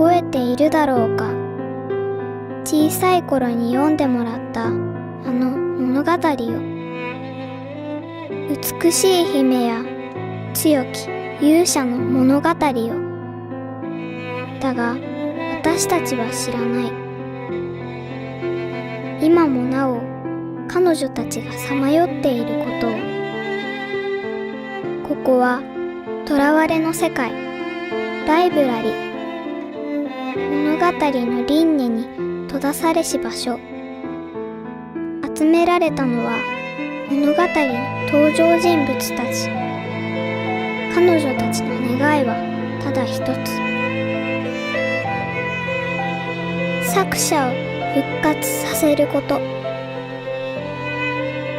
覚えているだろうか。小さい頃に読んでもらったあの物語を。美しい姫や強き勇者の物語を。だが私たちは知らない。今もなお彼女たちがさまよっていることを。ここは囚われの世界。ライブラリ物語の輪廻に閉ざされし場所。集められたのは物語の登場人物たち。彼女たちの願いはただ一つ。作者を復活させること。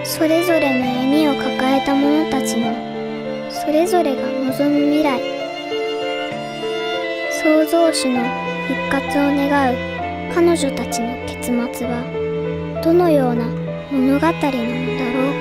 それぞれの闇を抱えた者たちのそれぞれが望む未来。創造主の復活を願う彼女たちの結末はどのような物語なのだろう